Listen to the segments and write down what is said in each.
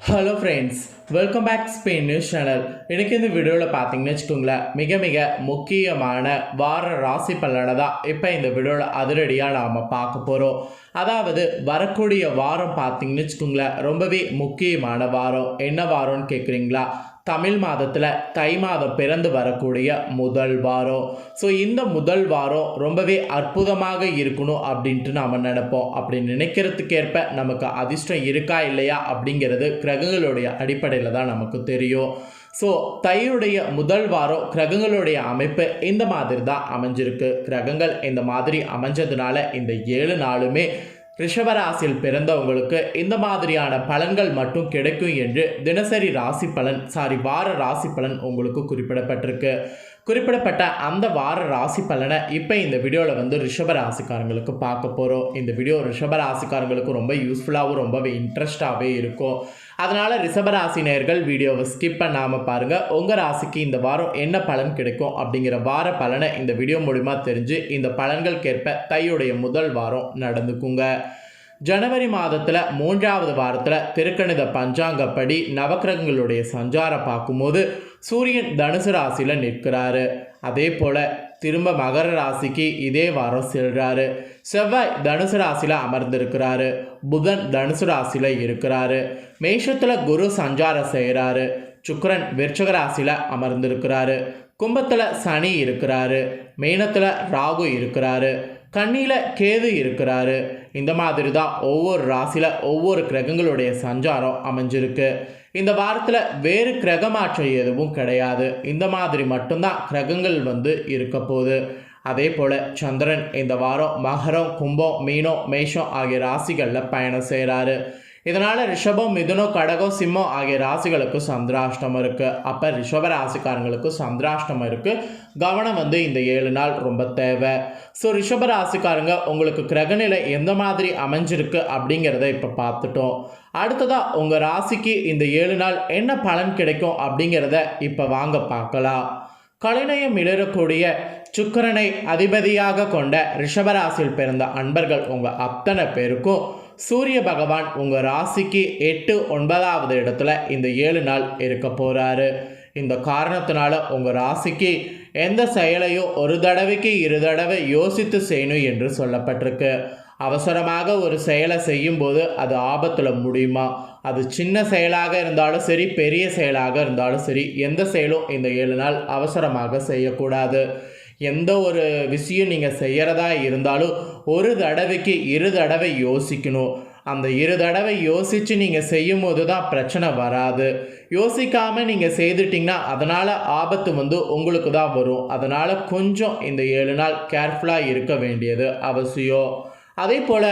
Hello friends welcome back Spain news channel எனக்கு இந்த வீடியோவில் பார்த்தீங்கன்னு வச்சுக்கோங்களேன் மிக மிக முக்கியமான வார ராசி பலனை தான் இப்போ இந்த வீடியோவில் அதிரடியாக நாம் பார்க்க போகிறோம் அதாவது வரக்கூடிய வாரம் பார்த்தீங்கன்னு வச்சுக்கோங்களேன் ரொம்பவே முக்கியமான வாரம். என்ன வாரம்னு கேட்குறீங்களா தமிழ் மாதத்தில் தை மாதம் பிறந்து வரக்கூடிய முதல் வாரம். ஸோ இந்த முதல் வாரம் ரொம்பவே அற்புதமாக இருக்கணும் அப்படின்ட்டு நாம் நினைப்போம். அப்படி நினைக்கிறதுக்கேற்ப நமக்கு அதிர்ஷ்டம் இருக்கா இல்லையா அப்படிங்கிறது கிரகங்களுடைய அடிப்படையில் தான் நமக்கு தெரியும். ஸோ தையுடைய முதல் வாரம் கிரகங்களுடைய அமைப்பு இந்த மாதிரி தான் அமைஞ்சிருக்கு. கிரகங்கள் இந்த மாதிரி அமைஞ்சதுனால இந்த ஏழு நாளுமே ரிஷபராசியில் பிறந்தவங்களுக்கு இந்த மாதிரியான பலன்கள் மட்டும் கிடைக்கும் என்று தினசரி ராசி பலன் சாரி வார ராசி பலன் உங்களுக்கு குறிப்பிடப்பட்டிருக்கு. குறிப்பிடப்பட்ட அந்த வார ராசி பலனை இப்போ இந்த வீடியோவில் வந்து ரிஷப ராசிக்காரங்களுக்கு பார்க்க போகிறோம் இந்த வீடியோ ரிஷப ராசிக்காரங்களுக்கு ரொம்ப யூஸ்ஃபுல்லாகவும் ரொம்பவே இன்ட்ரெஸ்டாகவே இருக்கும். அதனால் ரிஷபராசி நேயர்கள் வீடியோவை ஸ்கிப் பண்ணாமல் பாருங்கள் உங்கள் ராசிக்கு இந்த வாரம் என்ன பலன் கிடைக்கும் அப்படிங்கிற வார பலனை இந்த வீடியோ மூலிமா தெரிஞ்சு இந்த பலன்களுக்கேற்ப தையுடைய முதல் வாரம் நடந்துக்குங்க. ஜனவரி மாதத்தில் மூன்றாவது வாரத்தில் திருக்கணித பஞ்சாங்கப்படி நவக்கிரகங்களுடைய சஞ்சாரம் பார்க்கும்போது சூரியன் தனுசு ராசியில் நிற்கிறாரு. அதே போல் திரும்ப மகர ராசிக்கு இதே வாரம் செல்கிறாரு செவ்வாய் தனுசு ராசியில் அமர்ந்திருக்கிறாரு. புதன் தனுசு ராசியில் இருக்கிறாரு. மேஷத்தில் குரு சஞ்சாரம் செய்கிறாரு சுக்கரன் விருச்சக ராசியில் அமர்ந்திருக்கிறாரு. கும்பத்தில் சனி இருக்கிறாரு. மீனத்தில் ராகு இருக்கிறாரு. கண்ணியில் கேது இருக்கிறாரு. இந்த மாதிரி தான் ஒவ்வொரு ராசியில் ஒவ்வொரு கிரகங்களுடைய சஞ்சாரம் அமைஞ்சிருக்கு. இந்த வாரத்தில் வேறு கிரக மாற்றம் எதுவும் கிடையாது. இந்த மாதிரி மட்டும்தான் கிரகங்கள் வந்து இருக்க போகுது. அதே போல் சந்திரன் இந்த வாரம் மகரம் கும்பம் மீனம் மேஷம் ஆகிய ராசிகளில் பயணம் செய்கிறாரு இதனால் ரிஷபம் மிதுனம் கடகம் சிம்மம் ஆகிய ராசிகளுக்கு சந்திராஷ்டமம் இருக்குது அப்போ ரிஷப ராசிக்காரங்களுக்கு சந்திராஷ்டமம் இருக்குது கவனம் வந்து இந்த ஏழு நாள் ரொம்ப தேவை. ஸோ ரிஷப ராசிக்காரங்க உங்களுக்கு கிரகநிலை எந்த மாதிரி அமைஞ்சிருக்கு அப்படிங்கிறத இப்போ பார்த்துட்டோம். அடுத்ததாக உங்கள் ராசிக்கு இந்த ஏழு நாள் என்ன பலன் கிடைக்கும் அப்படிங்கிறத இப்போ வாங்க பார்க்கலாம். கலைநயம் இழறக்கூடிய சுக்கரனை அதிபதியாக கொண்ட ரிஷபராசியில் பிறந்த அன்பர்கள் உங்கள் அத்தனை பேருக்கும் சூரிய பகவான் உங்கள் ராசிக்கு எட்டு ஒன்பதாவது இடத்துல இந்த ஏழு நாள் இருக்க போகிறாரு இந்த காரணத்தினால உங்கள் ராசிக்கு எந்த செயலையும் ஒரு தடவைக்கு இரு தடவை யோசித்து செய்யணும் என்று சொல்லப்பட்டிருக்கு. அவசரமாக ஒரு செயலை செய்யும்போது அது ஆபத்தில் முடியுமா? அது சின்ன செயலாக இருந்தாலும் சரி பெரிய செயலாக இருந்தாலும் சரி எந்த செயலும் இந்த ஏழு நாள் அவசரமாக செய்யக்கூடாது. எந்த ஒரு விஷயம் நீங்கள் செய்கிறதா இருந்தாலும் ஒரு தடவைக்கு இரு தடவை யோசிக்கணும். அந்த இரு தடவை யோசித்து நீங்கள் செய்யும் போது தான் பிரச்சனை வராது. யோசிக்காமல் நீங்கள் செய்துட்டிங்கன்னா அதனால் ஆபத்து வந்து உங்களுக்கு தான் வரும். அதனால் கொஞ்சம் இந்த ஏழு நாள் கேர்ஃபுல்லாக இருக்க வேண்டியது அவசியம். அதே போல்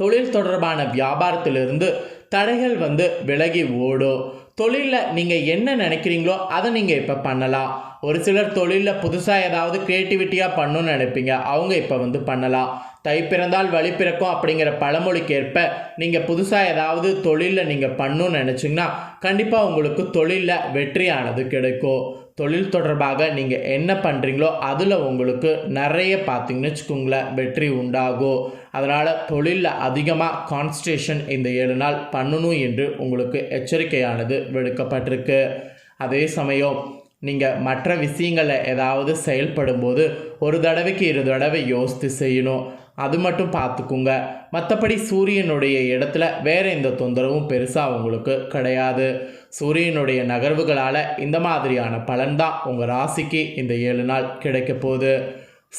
தொழில் தொடர்பான வியாபாரத்திலிருந்து தடைகள் வந்து விலகி ஓடும். தொழிலில் நீங்கள் என்ன நினைக்கிறீங்களோ அதை நீங்கள் இப்போ பண்ணலாம். ஒரு சிலர் தொழிலில் புதுசாக ஏதாவது க்ரியேட்டிவிட்டியாக பண்ணணும்னு நினைப்பீங்க. அவங்க இப்போ வந்து பண்ணலாம். தை பிறந்தால் வழி பிறக்கும் அப்படிங்கிற பழமொழிக்கேற்ப நீங்கள் புதுசாக ஏதாவது தொழிலில் நீங்கள் பண்ணணும்னு நினச்சிங்கன்னா கண்டிப்பாக உங்களுக்கு தொழிலில் வெற்றியானது கிடைக்கும். தொழில் தொடர்பாக நீங்கள் என்ன பண்ணுறீங்களோ அதில் உங்களுக்கு நிறைய பார்த்தீங்கன்னு வச்சுக்கோங்களேன் வெற்றி உண்டாகும். அதனால் தொழிலில் அதிகமாக கான்சன்ட்ரேஷன் இந்த ஏழு நாள் பண்ணணும் என்று உங்களுக்கு எச்சரிக்கையானது விடுக்கப்பட்டிருக்கு. அதே சமயம் நீங்கள் மற்ற விஷயங்களில் ஏதாவது செயல்படும்போது ஒரு தடவைக்கு இரு தடவை யோசித்து செய்யணும். அது மட்டும் பார்த்துக்குங்க. மற்றபடி சூரியனுடைய இடத்துல வேறு எந்த தொந்தரவும் பெருசாக உங்களுக்கு கிடையாது. சூரியனுடைய நகர்வுகளால் இந்த மாதிரியான பலன்தான் உங்கள் ராசிக்கு இந்த ஏழு நாள் கிடைக்க போகுது.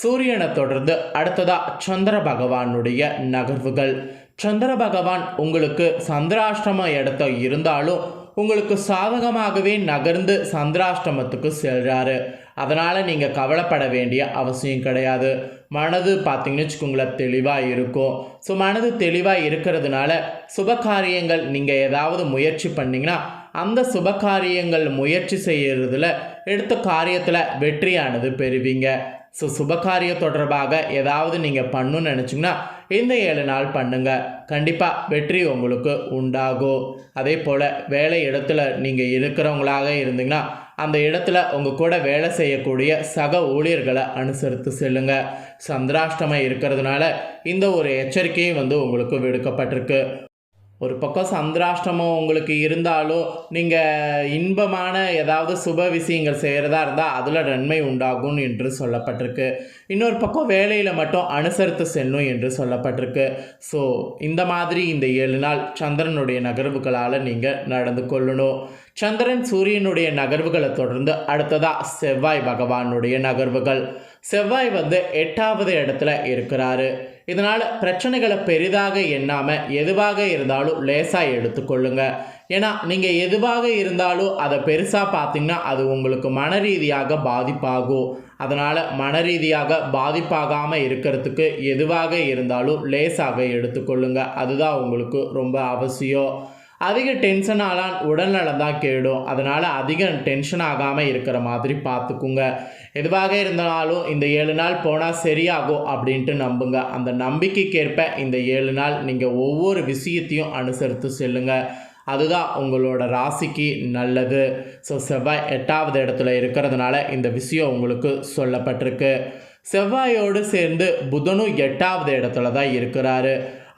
சூரியனை தொடர்ந்து அடுத்ததாக சந்திர பகவானுடைய நகர்வுகள். சந்திர பகவான் உங்களுக்கு சந்திராஷ்டம இடத்த இருந்தாலும் உங்களுக்கு சாதகமாகவே நகர்ந்து சந்திராஷ்டமத்துக்கு செல்கிறாரு அதனால் நீங்கள் கவலைப்பட வேண்டிய அவசியம் கிடையாது. மனது பார்த்தீங்கன்னு வச்சுக்கோங்களேன் தெளிவாக இருக்கும். ஸோ மனது தெளிவாக இருக்கிறதுனால சுபகாரியங்கள் நீங்கள் ஏதாவது முயற்சி பண்ணிங்கன்னா அந்த சுபகாரியங்கள் முயற்சி செய்கிறதுல எடுத்த காரியத்தில் வெற்றியானது பெறுவீங்க. ஸோ சுபகாரிய தொடர்பாக ஏதாவது நீங்கள் பண்ணணும்னு நினச்சிங்கன்னா இந்த ஏழு நாள் பண்ணுங்க. கண்டிப்பாக வெற்றி உங்களுக்கு உண்டாகும். அதே போல் வேலை இடத்துல நீங்கள் இருக்கிறவங்களாக இருந்தீங்கன்னா அந்த இடத்துல உங்கள் கூட வேலை செய்யக்கூடிய சக ஊழியர்களை அனுசரித்து செல்லுங்க. சந்திராஷ்டமம் இருக்கிறதுனால இந்த ஒரு எச்சரிக்கையும் வந்து உங்களுக்கு விடுக்கப்பட்டிருக்கு. ஒரு பக்கம் சந்திராஷ்டமம் உங்களுக்கு இருந்தாலும் நீங்கள் இன்பமான ஏதாவது சுப விஷயங்கள் செய்கிறதா இருந்தால் அதில் நன்மை உண்டாகும் என்று சொல்லப்பட்டிருக்கு. இன்னொரு பக்கம் வேலையில் மட்டும் அனுசரித்து செல்லும் என்று சொல்லப்பட்டிருக்கு. ஸோ இந்த மாதிரி இந்த ஏழு நாள் சந்திரனுடைய நகர்வுகளால் நீங்கள் நடந்து கொள்ளணும். சந்திரன் சூரியனுடைய நகர்வுகளை தொடர்ந்து அடுத்ததாக செவ்வாய் பகவானுடைய நகர்வுகள். செவ்வாய் வந்து எட்டாவது இடத்துல இருக்கிறாரு. இதனால் பிரச்சனைகளை பெரிதாக எண்ணாமல் எதுவாக இருந்தாலும் லேசாக எடுத்துக்கொள்ளுங்க. ஏன்னா நீங்கள் எதுவாக இருந்தாலும் அதை பெருசாக பார்த்தீங்கன்னா அது உங்களுக்கு மன ரீதியாக பாதிப்பாகும். அதனால் மன ரீதியாக பாதிப்பாகாமல் இருக்கிறதுக்கு எதுவாக இருந்தாலும் லேசாக எடுத்துக்கொள்ளுங்க. அதுதான் உங்களுக்கு ரொம்ப அவசியம். அதிக டென்ஷன் ஆளான் உடல்நலம் தான் கேடும். அதனால் அதிக டென்ஷன் ஆகாமல் இருக்கிற மாதிரி பார்த்துக்குங்க. எதுவாக இருந்தாலும் இந்த ஏழு நாள் போனால் சரியாகும் அப்படின்ட்டு நம்புங்க. அந்த நம்பிக்கைக்கேற்ப இந்த ஏழு நாள் நீங்கள் ஒவ்வொரு விஷயத்தையும் அனுசரித்து செல்லுங்க. அதுதான் உங்களோட ராசிக்கு நல்லது. ஸோ செவ்வாய் எட்டாவது இடத்துல இருக்கிறதுனால இந்த விஷயம் உங்களுக்கு சொல்லப்பட்டிருக்கு. செவ்வாயோடு சேர்ந்து புதனும் எட்டாவது இடத்துல தான் இருக்கிறாரு.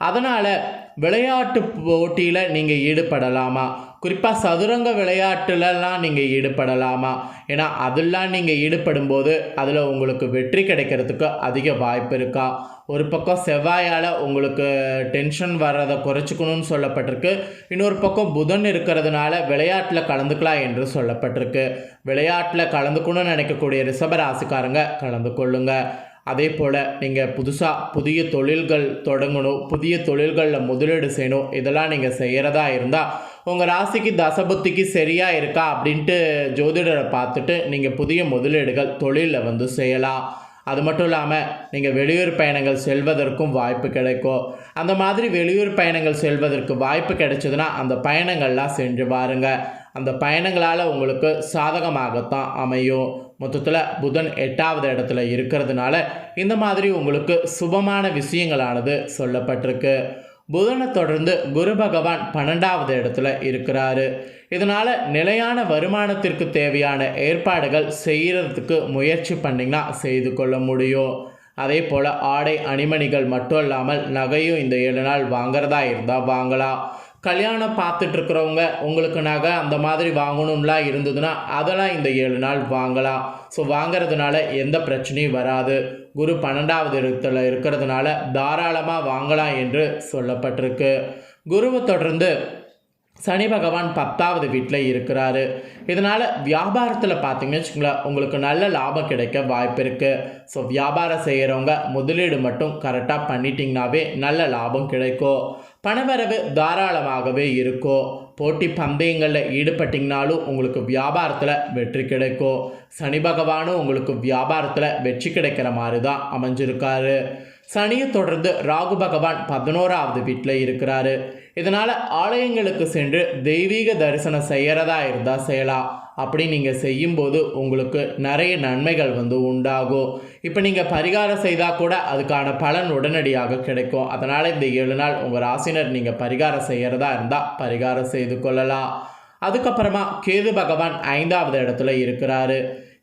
அதனால் விளையாட்டு போட்டியில் நீங்கள் ஈடுபடலாமா? குறிப்பாக சதுரங்க விளையாட்டுலலாம் நீங்கள் ஈடுபடலாமா? ஏன்னா அதெல்லாம் நீங்கள் ஈடுபடும்போது அதில் உங்களுக்கு வெற்றி கிடைக்கிறதுக்கு அதிக வாய்ப்பு இருக்கா? ஒரு பக்கம் செவ்வாயால் உங்களுக்கு டென்ஷன் வர்றதை குறைச்சிக்கணும்னு சொல்லப்பட்டிருக்கு. இன்னொரு பக்கம் புதன் இருக்கிறதுனால விளையாட்டில் கலந்துக்கலாம் என்று சொல்லப்பட்டிருக்கு. விளையாட்டில் கலந்துக்கணும்னு நினைக்கக்கூடிய ரிஷபராசிக்காரங்க கலந்து கொள்ளுங்கள் அதே போல் நீங்கள் புதுசாக புதிய தொழில்கள் தொடங்கணும் புதிய தொழில்களில் முதலீடு செய்யணும் இதெல்லாம் நீங்கள் செய்கிறதா இருந்தால் உங்கள் ராசிக்கு தசபுத்திக்கு சரியாக இருக்கா அப்படின்ட்டு ஜோதிடரை பார்த்துட்டு நீங்கள் புதிய முதலீடுகள் தொழிலில் வந்து செய்யலாம். அது மட்டும் இல்லாமல் நீங்கள் வெளியூர் பயணங்கள் செல்வதற்கும் வாய்ப்பு கிடைக்கும். அந்த மாதிரி வெளியூர் பயணங்கள் செல்வதற்கு வாய்ப்பு கிடைச்சதுன்னா அந்த பயணங்கள்லாம் சென்று பாருங்கள் அந்த பயணங்களால் உங்களுக்கு சாதகமாகத்தான் அமையும். மொத்தத்தில் புதன் எட்டாவது இடத்துல இருக்கிறதுனால இந்த மாதிரி உங்களுக்கு சுபமான விஷயங்களானது சொல்லப்பட்டிருக்கு. புதனை தொடர்ந்து குரு பகவான் பன்னெண்டாவது இடத்துல இருக்கிறாரு. இதனால் நிலையான வருமானத்திற்கு தேவையான ஏற்பாடுகள் செய்கிறதுக்கு முயற்சி பண்ணிங்கன்னா செய்து கொள்ள முடியும். அதே போல் ஆடை அணிமணிகள் மட்டும் இல்லாமல் நகையும் இந்த ஏழு நாள் வாங்குறதா இருந்தால் வாங்கலாம். கல்யாணம் பார்த்துட்டு இருக்கிறவங்க உங்களுக்கு நகை அந்த மாதிரி வாங்கணும்லாம் இருந்ததுன்னா அதெல்லாம் இந்த ஏழு நாள் வாங்கலாம். ஸோ வாங்குறதுனால எந்த பிரச்சனையும் வராது. குரு பன்னெண்டாவது இடத்துல இருக்கிறதுனால தாராளமாக வாங்கலாம் என்று சொல்லப்பட்டிருக்கு. குருவை தொடர்ந்து சனி பகவான் பத்தாவது வீட்டில் இருக்கிறாரு. இதனால் வியாபாரத்தில் பார்த்தீங்கன்னு வச்சுக்கோங்களேன் உங்களுக்கு நல்ல லாபம் கிடைக்க வாய்ப்பு இருக்குது ஸோ வியாபாரம் செய்கிறவங்க முதலீடு மட்டும் கரெக்டாக பண்ணிட்டீங்கனாவே நல்ல லாபம் கிடைக்கும். பணவரவு தாராளமாகவே இருக்கும் போட்டி பந்தயங்களில் ஈடுபட்டிங்கனாலும் உங்களுக்கு வியாபாரத்தில் வெற்றி கிடைக்கும் சனி பகவானும் உங்களுக்கு வியாபாரத்தில் வெற்றி கிடைக்கிற மாதிரி தான் அமைஞ்சிருக்காரு. சனியை தொடர்ந்து ராகு பகவான் பதினோராவது வீட்டில் இருக்கிறாரு. இதனால் ஆலயங்களுக்கு சென்று தெய்வீக தரிசனம் செய்கிறதா இருந்தால் செய்யலாம். அப்படி நீங்கள் செய்யும்போது உங்களுக்கு நிறைய நன்மைகள் வந்து உண்டாகும். இப்போ நீங்கள் பரிகாரம் செய்தால் கூட அதுக்கான பலன் உடனடியாக கிடைக்கும். அதனால் இந்த ஏழு நாள் உங்கள் ராசினர் நீங்கள் பரிகாரம் செய்கிறதா இருந்தால் பரிகாரம் செய்து கொள்ளலாம். அதுக்கப்புறமா கேது பகவான் ஐந்தாவது இடத்துல இருக்கிறாரு.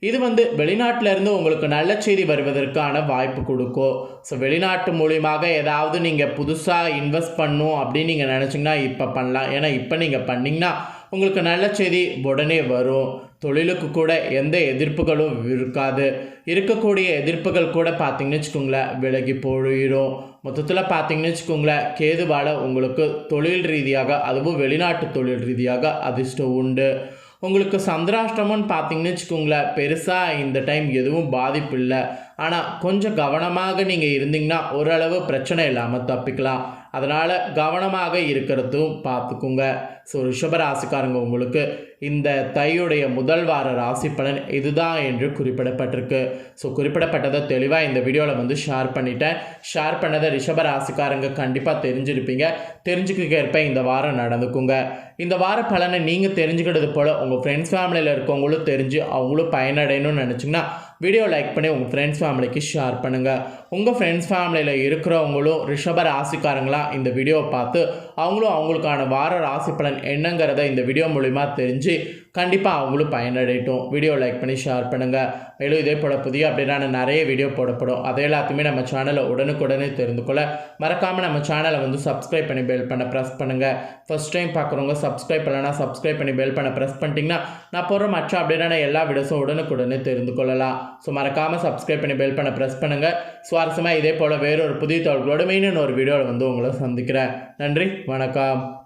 இது வந்து வெளிநாட்டில இருந்து உங்களுக்கு நல்ல செய்தி வருவதற்கான வாய்ப்பு கொடுக்கும் ஸோ வெளிநாட்டு மூலியமாக ஏதாவது நீங்கள் புதுசாக இன்வெஸ்ட் பண்ணும் அப்படின்னு நீங்கள் நினச்சிங்கன்னா இப்போ பண்ணலாம். ஏன்னா இப்போ நீங்கள் பண்ணிங்கன்னா உங்களுக்கு நல்ல செய்தி உடனே வரும். தொழிலுக்கு கூட எந்த எதிர்ப்புகளும் இருக்காது. இருக்கக்கூடிய எதிர்ப்புகள் கூட பார்த்தீங்கன்னு வச்சுக்கோங்களேன் விலகி போயிடும் மொத்தத்தில் பார்த்தீங்கன்னு வச்சுக்கோங்களேன் கேதுவால் உங்களுக்கு தொழில் ரீதியாக அதுவும் வெளிநாட்டு தொழில் ரீதியாக அதிர்ஷ்டம் உண்டு. உங்களுக்கு சந்திராஷ்டமம்னு பார்த்தீங்கன்னு வச்சுக்கோங்களேன் பெருசாக இந்த டைம் எதுவும் பாதிப்பு இல்லை. ஆனால் கொஞ்சம் கவனமாக நீங்கள் இருந்தீங்கன்னா ஓரளவு பிரச்சனை இல்லாமல் தப்பிக்கலாம். அதனால் கவனமாக இருக்கிறதும் பார்த்துக்குங்க. ஸோ ரிஷபராசிக்காரங்க உங்களுக்கு இந்த தையுடைய முதல் வார ராசி பலன் இதுதான் என்று குறிப்பிடப்பட்டிருக்கு. ஸோ குறிப்பிடப்பட்டதை தெளிவாக இந்த வீடியோவில் வந்து ஷேர் பண்ணிட்டேன். ஷேர் பண்ணதை ரிஷப ராசிக்காரங்க கண்டிப்பாக தெரிஞ்சிருப்பீங்க. தெரிஞ்சுக்க ஏற்ப இந்த வாரம் நடந்துக்குங்க. இந்த வார பலனை நீங்கள் தெரிஞ்சுக்கிட்டது போல் உங்கள் ஃப்ரெண்ட்ஸ் ஃபேமிலியில் இருக்கவங்களும் தெரிஞ்சு அவங்களும் பயனடையணும்னு நினச்சிங்கன்னா வீடியோ லைக் பண்ணி உங்கள் ஃப்ரெண்ட்ஸ் ஃபேமிலிக்கு ஷேர் பண்ணுங்கள் உங்கள் ஃப்ரெண்ட்ஸ் ஃபேமிலியில் இருக்கிறவங்களும் ரிஷப ராசிக்காரங்களாக இந்த வீடியோவை பார்த்து அவங்களும் அவங்களுக்கான வார ராசி பலன் என்னங்கிறத இந்த வீடியோ மூலிமா தெரிஞ்சு கண்டிப்பாக அவங்களும் பயனடையட்டும். வீடியோ லைக் பண்ணி ஷேர் பண்ணுங்கள் மேலும் இதே போல் புதிய அப்படின்னா நிறைய வீடியோ போடப்படும். அதை எல்லாத்தையுமே நம்ம சேனலை உடனுக்குடனே தெரிந்து கொள்ள. மறக்காமல் நம்ம சேனலை வந்து சப்ஸ்கிரைப் பண்ணி பெல் பண்ண ப்ரெஸ் பண்ணுங்கள் ஃபர்ஸ்ட் டைம் பார்க்குறவங்க சப்ஸ்கிரைப் பண்ணலன்னா சப்ஸ்கிரைப் பண்ணி பெல் பண்ண ப்ரெஸ் பண்ணிட்டீங்கன்னா நான் போடுற மற்ற அப்படின்னா எல்லா வீடியோஸும் உடனுக்குடனே தெரிந்து கொள்ளலாம். ஸோ மறக்காமல் சப்ஸ்கிரைப் பண்ணி பெல் பண்ண ப்ரெஸ் பண்ணுங்கள் சுவாரஸ்யமாக இதே போல் வேறொரு புதிய தகவல்களோட மெயின் ஒரு வீடியோவில் வந்து உங்களை சந்திக்கிறேன். நன்றி வணக்கம்.